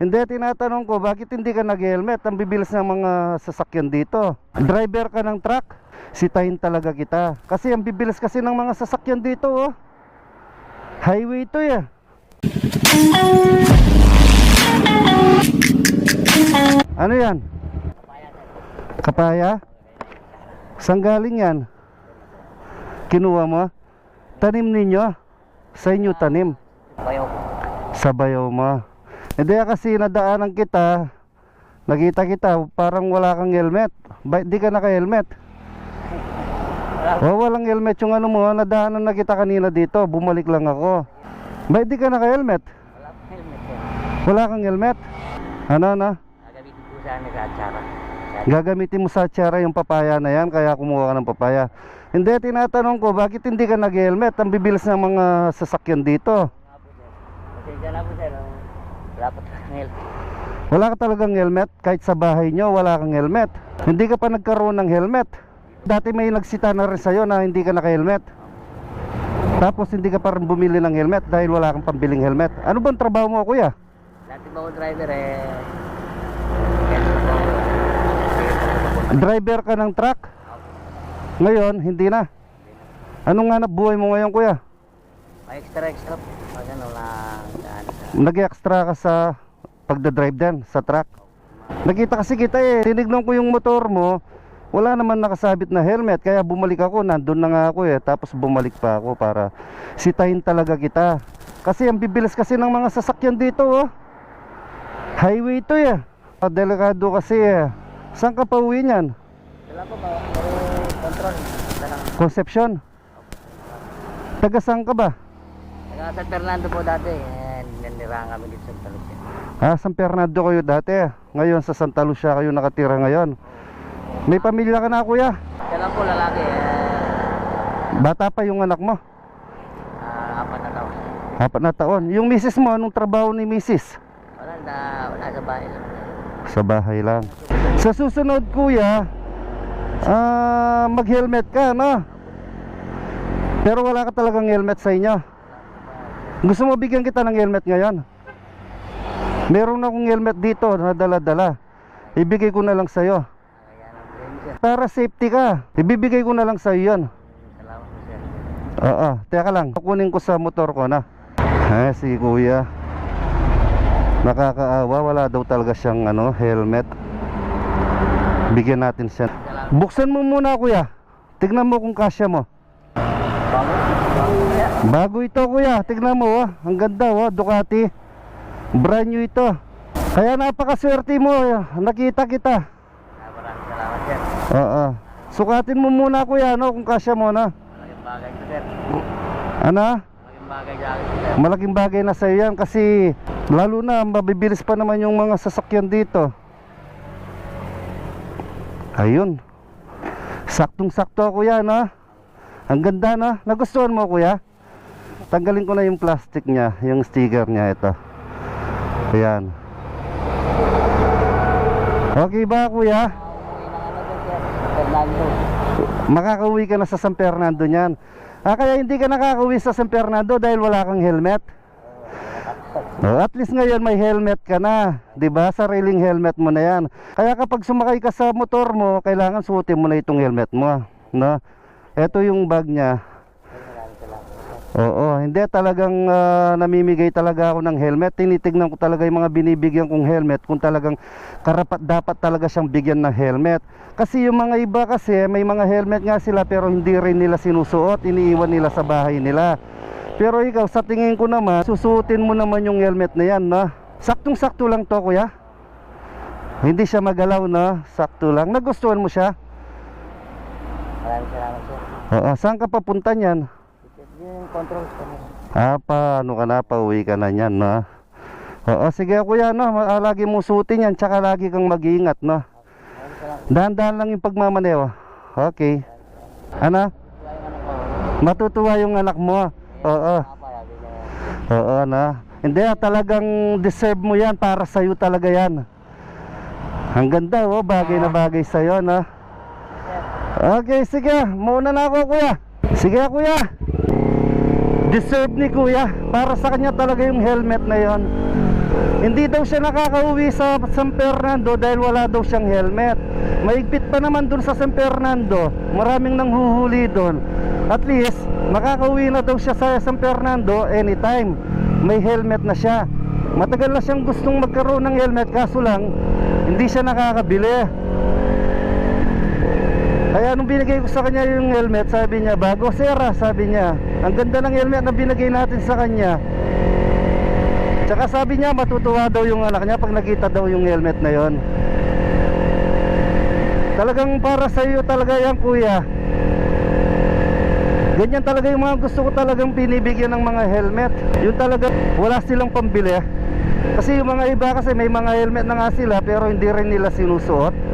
Hindi, tinatanong ko, bakit hindi ka nag-helmet? Ang bibilis ng mga sasakyan dito. Driver ka ng truck, sitahin talaga kita. Kasi ang bibilis kasi ng mga sasakyan dito, oh. Highway to, eh. Ano yan? Kapaya? Saan galing yan? Kinuha mo? Tanim ninyo? Sa inyo tanim? Bayo. Sa bayaw mo? Hindi kasi nadaanan kita Nakita kita parang wala kang helmet Ba, di ka naka-helmet? Oh, walang helmet yung ano mo Nadaanan na kita kanina dito Bumalik lang ako Ba, di ka naka-helmet? Wala pa helmet yan. Wala kang helmet? Ano na? Gagamitin ko sana sa atsara. Gagamitin mo sa tsara yung papaya na yan Kaya kumuha ka ng papaya Hindi, tinatanong ko Bakit hindi ka nag-helmet? Ang bibilis ng mga sasakyan dito Pasensya na po sir. Wala talagang helmet. Wala ka talagang helmet kahit sa bahay nyo wala kang helmet. Hindi ka pa nagkaroon ng helmet. Dati may nagsita na rin sa'yo na hindi ka naka-helmet. Tapos hindi ka pa rin bumili ng helmet dahil wala kang pambiling helmet. Ano bang trabaho mo kuya? Dati ba ako driver eh. Po. Driver ka ng truck? Ngayon, hindi na. Anong hanap buhay mo ngayon kuya? Extra extra po. Pag ano lang. Nag-extra ka sa pagdadrive din sa truck? Nakita kasi kita eh. Tinignan ko yung motor mo. Wala naman nakasabit na helmet. Kaya bumalik ako. Nandun na nga ako eh. Tapos bumalik pa ako para sitahin talaga kita. Kasi ang bibilis kasi ng mga sasakyan dito oh. Highway to eh. Ah, Delikado kasi eh. Saan ka pa uwi niyan? Wala po ba? Control. Concepcion? Taga saan ka ba? Taga San Fernando po dati. Eh, nanirahan kami dito sa Talusya. Ah, San Fernando kayo dati. Ngayon sa Santa Lucia kayo nakatira ngayon. May pamilya ka na kuya? Lang po lalaki. Eh, Bata pa yung anak mo. ah, apat na taon. Apat na taon. Yung misis mo, anong trabaho ni misis? Wala na. Wala sa bahay lang. Sa bahay lang. Sa susunod kuya, ah, mag-helmet ka, no? Pero wala ka talagang helmet sa inyo. Gusto mo bigyan kita ng helmet ngayon? Meron akong helmet dito na dala-dala. Ibigay ko na lang sa'yo. Para safety ka. Ibibigay ko na lang sa'yo yan. Oo, teka lang. Kukunin ko sa motor ko na. Eh, si kuya. Nakakaawa, wala daw talaga siyang ano, helmet. Bigyan natin siya. Buksan mo muna kuya. Tignan mo kung kasya mo. Bago ito kuya, tignan mo oh. Ang ganda oh, Ducati. Brand new ito. Kaya napakaswerte mo, eh. nakita kita. Maraming salamat sir. Oo. Sukatin mo muna kuya, no, kung kasya mo na. Malaking bagay ko sir. Ano? Malaking bagay sa akin sir. Malaking bagay na sa'yo yan kasi lalo na mabibilis pa naman yung mga sasakyan dito. Ayun. Saktong sakto kuya na. Ang ganda na. Nagustuhan mo kuya? Tanggalin ko na yung plastic niya, yung sticker niya ito. Ayan. Okay ba kuya? Makakauwi ka na sa San Fernando niyan. Ah, kaya hindi ka nakakauwi sa San Fernando dahil wala kang helmet? Oh, at least ngayon may helmet ka na, 'di ba? Sariling helmet mo na 'yan. Kaya kapag sumakay ka sa motor mo, kailangan suotin mo na itong helmet mo, no? Ito yung bag niya. Oo, hindi talagang ah, namimigay talaga ako ng helmet. Tinitignan ko talaga yung mga binibigyan kong helmet kung talagang karapat dapat talaga siyang bigyan ng helmet. Kasi yung mga iba kasi may mga helmet nga sila pero hindi rin nila sinusuot, iniiwan nila sa bahay nila. Pero ikaw sa tingin ko naman, susuotin mo naman yung helmet na yan, no? Saktong-sakto lang to, kuya. Hindi siya magalaw, no? Sakto lang. Nagustuhan mo siya? Maraming salamat sir. Oo, saan ka papunta niyan? Yung control ko. Ah, paano ka na? Pauwi ka na niyan, no? Oo, sige kuya, no? Ah, Lagi mo suotin yan, tsaka lagi kang mag-iingat, no? Dahan-dahan lang yung pagmamaneho. Okay. Ano? Yung. Matutuwa yung anak mo. Oo. Lagi na. Oo, no? Hindi, ah, talagang deserve mo yan. Para sa'yo talaga yan. Ang ganda, oh. Bagay na bagay sa'yo, no? Okay, sige. Muna na ako, kuya. Sige, kuya. Deserve ni kuya. Para sa kanya talaga yung helmet na yon. Hindi daw siya nakakauwi sa San Fernando dahil wala daw siyang helmet. Maigpit pa naman dun sa San Fernando. Maraming nanghuhuli doon. At least, makakauwi na daw siya sa San Fernando anytime. May helmet na siya. Matagal na siyang gustong magkaroon ng helmet kaso lang, hindi siya nakakabili. Kaya nung binigay ko sa kanya yung helmet, sabi niya, bago sera, sabi niya. Ang ganda ng helmet na binigay natin sa kanya. Tsaka sabi niya, matutuwa daw yung anak niya pag nakita daw yung helmet na yon. Talagang para sa iyo talaga yan, kuya. Ganyan talaga yung mga gusto ko talagang pinibigyan ng mga helmet. Yung talaga wala silang pambili. Kasi yung mga iba kasi may mga helmet na nga sila pero hindi rin nila sinusuot.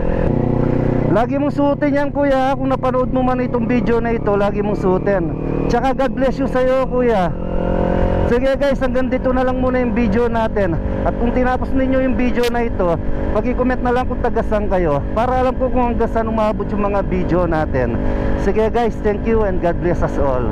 Lagi mong suotin yan kuya Kung napanood mo man itong video na ito Lagi mong suotin. Tsaka God bless you sa'yo kuya. Sige guys hanggang dito na lang muna yung video natin. At kung tinapos ninyo yung video na ito Pag-comment na lang kung tagasan kayo Para alam ko kung hanggang saan umabot yung mga video natin. Sige guys thank you and God bless us all